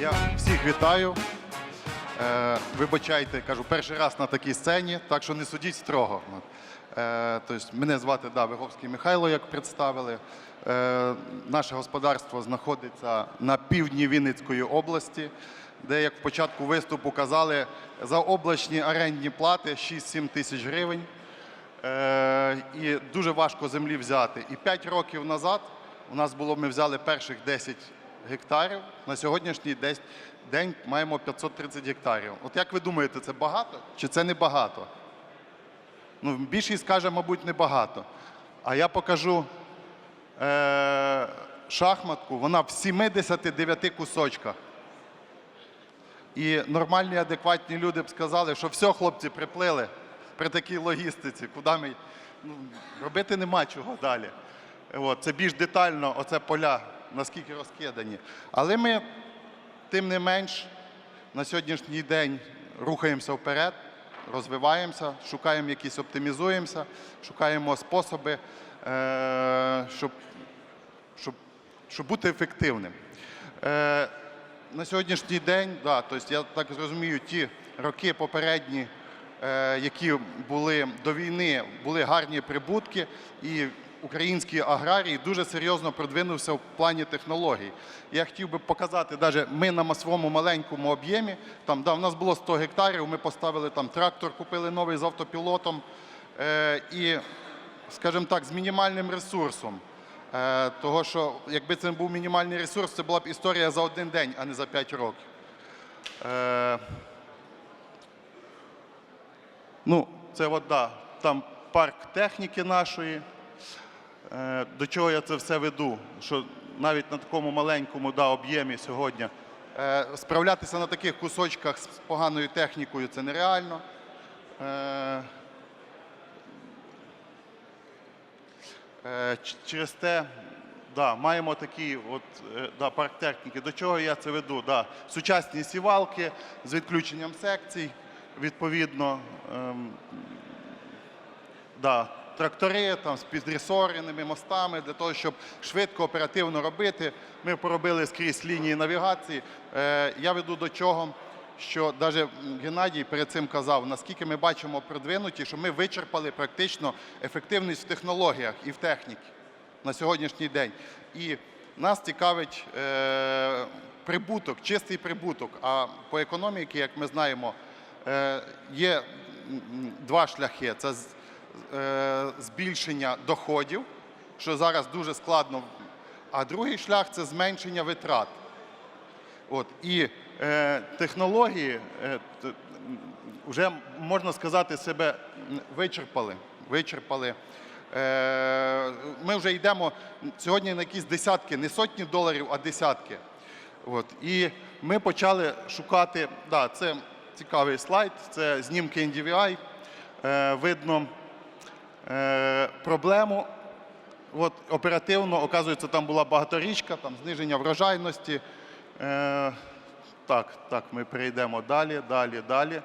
Я всіх вітаю. Е, вибачайте, кажу, перший раз на такій сцені, так що не судіть строго. Е, тобто, мене звати да, Виговський Михайло, як представили. Е, наше господарство знаходиться на півдні Вінницької області, де, як в початку виступу казали, за облачні орендні плати 6-7 тисяч гривень. Е, і дуже важко землі взяти. І 5 років назад у нас було, ми взяли перших 10 гектарів. На сьогоднішній день маємо 530 гектарів. От як ви думаєте, це багато чи це не багато? Ну, більшість каже, мабуть, небагато. А я покажу е- шахматку, вона в 79 кусочках. І нормальні, адекватні люди б сказали, що все, хлопці, приплили при такій логістиці, куди ми ну, робити нема чого далі. От, це більш детально, оце поля, наскільки розкидані. Але ми, тим не менш, на сьогоднішній день рухаємося вперед, розвиваємося, шукаємо якісь оптимізуємося, шукаємо способи, е- щоб, щоб, щоб бути ефективним. Е- на сьогоднішній день, да, тобто я так зрозумію, ті роки попередні, е, які були до війни, були гарні прибутки, і український аграрій дуже серйозно продвинувся в плані технологій. Я хотів би показати, навіть ми на своєму маленькому об'ємі, там да, в нас було 100 гектарів, ми поставили там трактор, купили новий з автопілотом е, і, скажімо так, з мінімальним ресурсом. Е, того, що якби це був мінімальний ресурс, це була б історія за один день, а не за 5 років. Е, ну, це от, да, там парк техніки нашої. Е, до чого я це все веду? Що навіть на такому маленькому да, об'ємі сьогодні е, справлятися на таких кусочках з поганою технікою це нереально. Е, Через те, да, маємо такий от, да, парк техніки. До чого я це веду? Да. Сучасні сівалки з відключенням секцій, відповідно. Ем, да, трактори там, з підресореними мостами для того, щоб швидко, оперативно робити. Ми поробили скрізь лінії навігації. Е, я веду до чого, що навіть Геннадій перед цим казав, наскільки ми бачимо продвинуті, що ми вичерпали практично ефективність в технологіях і в техніці на сьогоднішній день. І нас цікавить е, прибуток, чистий прибуток. А по економіці, як ми знаємо, е, є два шляхи: це збільшення доходів, що зараз дуже складно. А другий шлях це зменшення витрат. От, і е, технології е, вже, можна сказати, себе вичерпали. вичерпали. Е, ми вже йдемо сьогодні на якісь десятки, не сотні доларів, а десятки. От, і ми почали шукати, да, це цікавий слайд, це знімки NDVI. Е, видно е, проблему. От оперативно, оказується, там була багаторічка, там зниження врожайності. Е, так, так, ми перейдемо далі, далі, далі.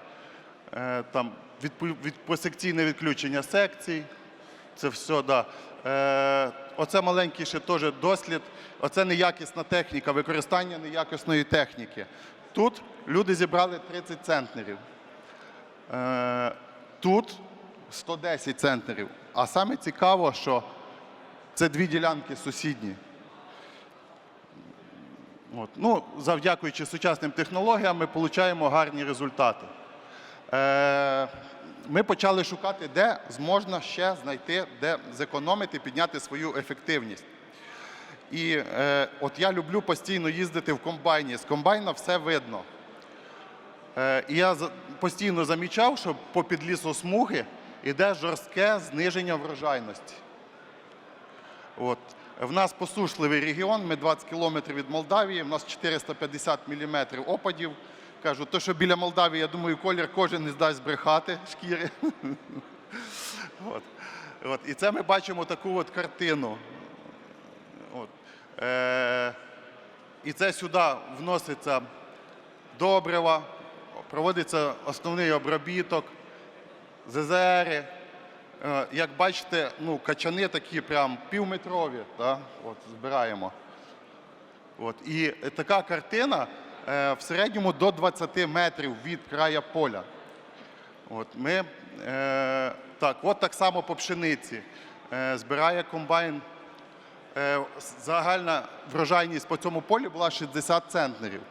Е, там відпу- від, посекційне відключення секцій. Це все, да. Е, оце маленький ще теж дослід. Оце неякісна техніка, використання неякісної техніки. Тут люди зібрали 30 центнерів. Е, тут 110 центнерів. А саме цікаво, що це дві ділянки сусідні. От. Ну, завдякуючи сучасним технологіям, ми отримуємо гарні результати. Е, ми почали шукати, де зможна ще знайти, де зекономити, підняти свою ефективність. І е, от я люблю постійно їздити в комбайні. З комбайна все видно. Е, і я постійно замічав, що по лісосмуги йде жорстке зниження врожайності. От. В нас посушливий регіон, ми 20 кілометрів від Молдавії, в нас 450 мм опадів. Кажу, то, що біля Молдавії, я думаю, колір кожен не здасть збрехати шкіри. От. От. І це ми бачимо таку от картину. От. Е- і це сюди вноситься добрива, проводиться основний обробіток, ЗЗРи. Е, Як бачите, ну, качани такі прям півметрові, да? от, збираємо. От. І така картина е, в середньому до 20 метрів від края поля. От ми, е, так, от так само по пшениці. Е, збирає комбайн. Е, загальна врожайність по цьому полі була 60 центнерів.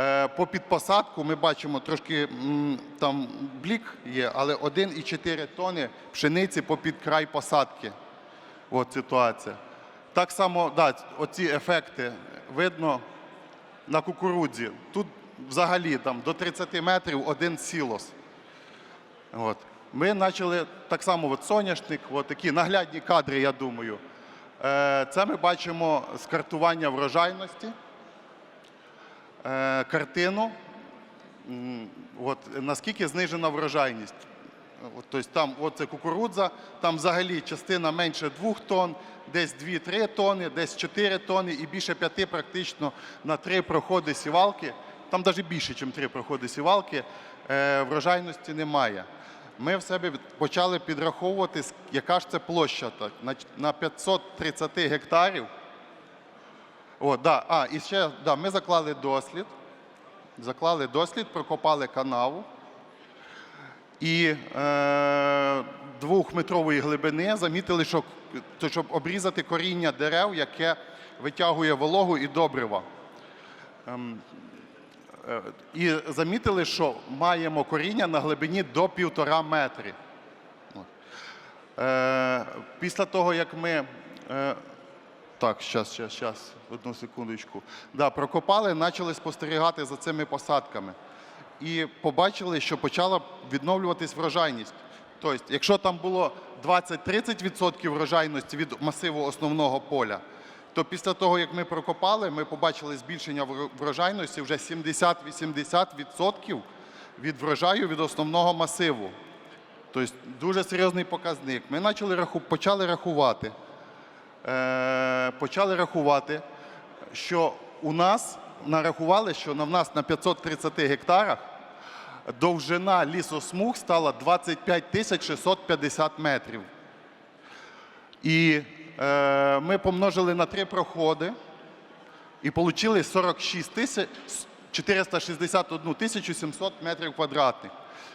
Е, по підпосадку ми бачимо трошки там блік є, але 1,4 тони пшениці по під край посадки. От ситуація. Так само, да, оці ефекти видно на кукурудзі. Тут взагалі там, до 30 метрів один сілос. От. Ми почали так само от соняшник, от такі наглядні кадри, я думаю. Е, Це ми бачимо з картування врожайності, картину, от, наскільки знижена врожайність. Тобто там от це кукурудза, там взагалі частина менше 2 тонн, десь 2-3 тонни, десь 4 тонни і більше 5 практично на 3 проходи сівалки. Там навіть більше, ніж 3 проходи сівалки, е, врожайності немає. Ми в себе почали підраховувати, яка ж це площа на 530 гектарів. О, да, а, і ще да, ми заклали дослід. Заклали дослід, прокопали канаву. І е, двохметрової глибини замітили, що то, щоб обрізати коріння дерев, яке витягує вологу і добрива. Ем, е, і замітили, що маємо коріння на глибині до півтора метри. Е, після того, як ми. Е, так, щас, щас, щас, одну секундочку. Да, прокопали, почали спостерігати за цими посадками. І побачили, що почала відновлюватись врожайність. Тобто, якщо там було 20-30% врожайності від масиву основного поля, то після того, як ми прокопали, ми побачили збільшення врожайності вже 70-80% від врожаю від основного масиву. Тобто дуже серйозний показник. Ми почали почали рахувати. Е, почали рахувати, що у нас нарахували, що в нас на 530 гектарах довжина лісосмуг стала 25 тисяч 650 метрів. І е, ми помножили на три проходи і отримали 46 тисяч 461 тисячу 700 метрів квадратних,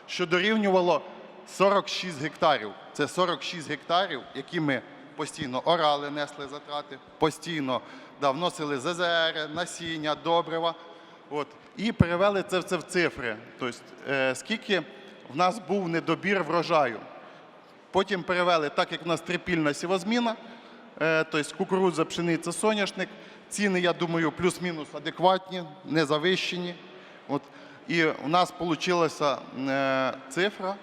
що дорівнювало 46 гектарів. Це 46 гектарів, які ми постійно орали, несли затрати, постійно да, вносили ЗЗР, насіння, добрива. От, і перевели це все в цифри. Тобто, е, скільки в нас був недобір врожаю. Потім перевели, так як в нас трипільна сівозміна, е, тобто кукурудза, пшениця, соняшник. Ціни, я думаю, плюс-мінус адекватні, не завищені. От. І у нас вийшла е, цифра,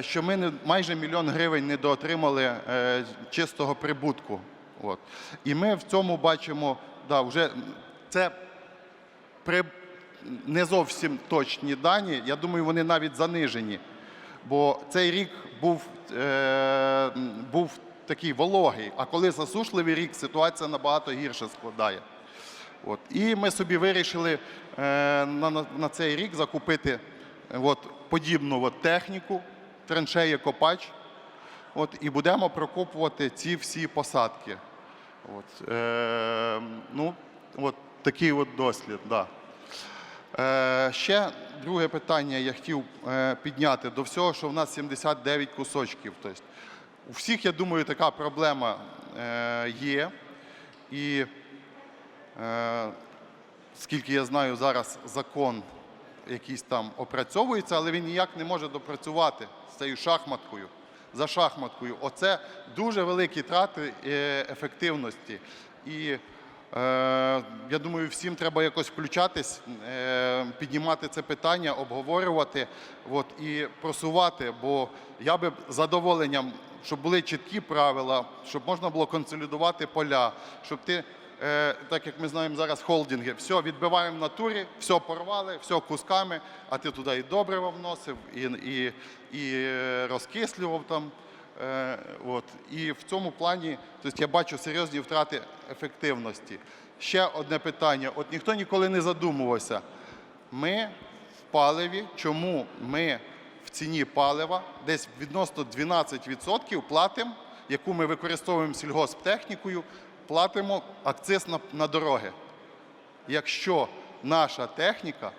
що ми майже мільйон гривень недоотримали е, чистого прибутку. От. І ми в цьому бачимо, да, вже це при не зовсім точні дані. Я думаю, вони навіть занижені. Бо цей рік був, е, був такий вологий, а коли засушливий рік, ситуація набагато гірше складає. От. І ми собі вирішили е, на, на, на цей рік закупити е, от, подібну от, техніку, траншеє копач. От, і будемо прокопувати ці всі посадки. От, е, ну, от такий от дослід. Да. Е, ще друге питання я хотів е, підняти до всього, що в нас 79 кусочків. Тобто, у всіх, я думаю, така проблема е, є. І е, скільки я знаю, зараз закон якийсь там опрацьовується, але він ніяк не може допрацювати з цією шахматкою. За шахматкою. Оце дуже великі трати е, ефективності. І е, я думаю, всім треба якось включатись, е, піднімати це питання, обговорювати от, і просувати. Бо я би з задоволенням, щоб були чіткі правила, щоб можна було консолідувати поля, щоб ти так як ми знаємо зараз холдинги, все відбиваємо в натурі, все порвали, все кусками, а ти туди і добрива вносив, і, і, і е, розкислював там. Е, от. І в цьому плані тобто я бачу серйозні втрати ефективності. Ще одне питання: от ніхто ніколи не задумувався. Ми в паливі, чому ми в ціні палива десь відносно 12% платимо, яку ми використовуємо сільгосптехнікою, платимо акциз на, на дороги. Якщо наша техніка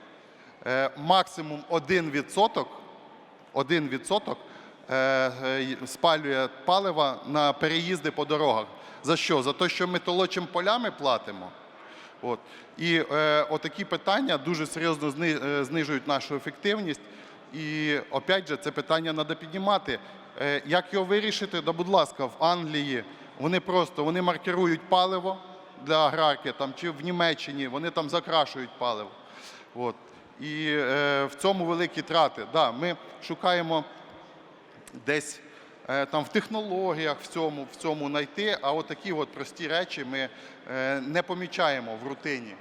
е, максимум 1%, 1% е, е, спалює палива на переїзди по дорогах. За що? За те, що ми толочим полями платимо. От. І е, отакі питання дуже серйозно е, знижують нашу ефективність. І опять же, це питання треба піднімати. Е, як його вирішити? Да, будь ласка, в Англії вони просто вони маркирують паливо для аграрки там, чи в Німеччині вони там закрашують паливо. От. І е, в цьому великі трати. Да, ми шукаємо десь е, там в технологіях в цьому, в цьому знайти, а от такі от прості речі ми е, не помічаємо в рутині.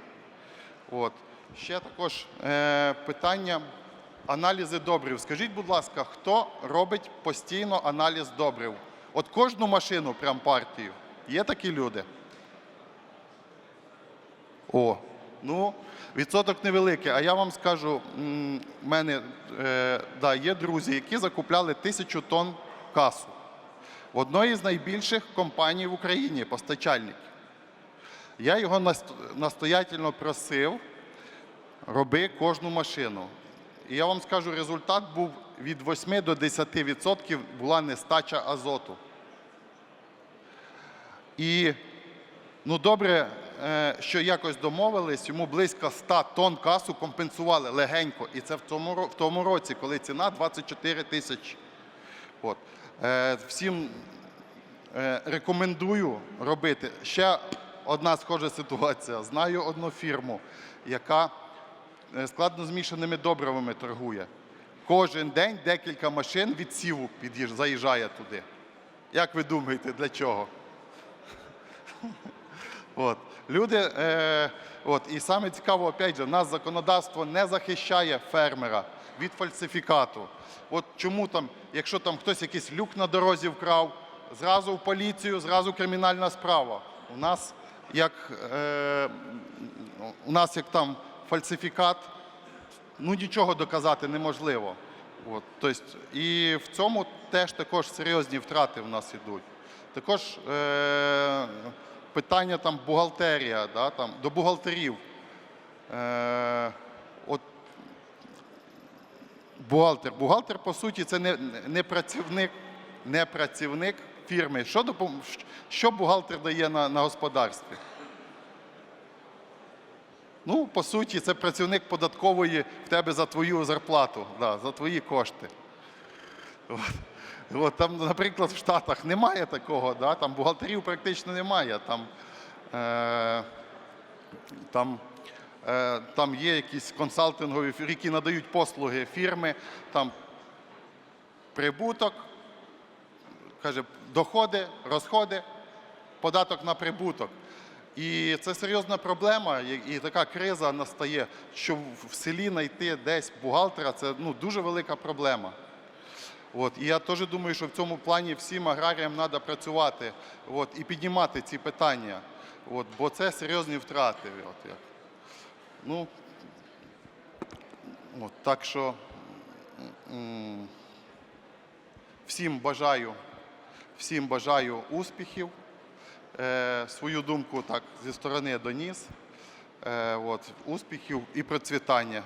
От. Ще також е, питання аналізи добрив. Скажіть, будь ласка, хто робить постійно аналіз добрив? От кожну машину, прям партію. Є такі люди? О, ну, відсоток невеликий. А я вам скажу, в мене е, да, є друзі, які закупляли тисячу тонн касу в одної з найбільших компаній в Україні, постачальників. Я його настоятельно просив, роби кожну машину. І я вам скажу, результат був від 8 до 10% була нестача азоту. І ну добре, е, що якось домовились, йому близько 100 тонн касу компенсували легенько. І це в тому, в тому році, коли ціна 24 тисячі. От. Е, Всім е, рекомендую робити. Ще одна схожа ситуація. Знаю одну фірму, яка складно змішаними добривами торгує. Кожен день декілька машин від сіву заїжджає туди. Як ви думаєте, для чого? От. Люди, е, от. І саме цікаво, опять же, нас законодавство не захищає фермера від фальсифікату. От чому там, якщо там хтось якийсь люк на дорозі вкрав, зразу в поліцію, зразу кримінальна справа. У нас як, е, у нас як там фальсифікат, ну нічого доказати неможливо. От, тобто, і в цьому теж також серйозні втрати в нас йдуть. Також е, питання там бухгалтерія, да, там, до бухгалтерів. Е, от, бухгалтер. Бухгалтер, по суті, це не, не працівник, не працівник фірми. Що, що бухгалтер дає на, на господарстві? Ну, по суті, це працівник податкової в тебе за твою зарплату, да, за твої кошти. От. От, там, наприклад, в Штатах немає такого, да, там бухгалтерів практично немає. Там, е, там, е, там є якісь консалтингові, які надають послуги фірми, там прибуток, каже, доходи, розходи, податок на прибуток. І це серйозна проблема, і така криза настає, що в селі знайти десь бухгалтера це ну, дуже велика проблема. От, і я теж думаю, що в цьому плані всім аграріям треба працювати от, і піднімати ці питання, от, бо це серйозні втрати. От, як. Ну, от, так що всім бажаю, всім бажаю успіхів. Е, свою думку так зі сторони доніс. Е, от, успіхів і процвітання.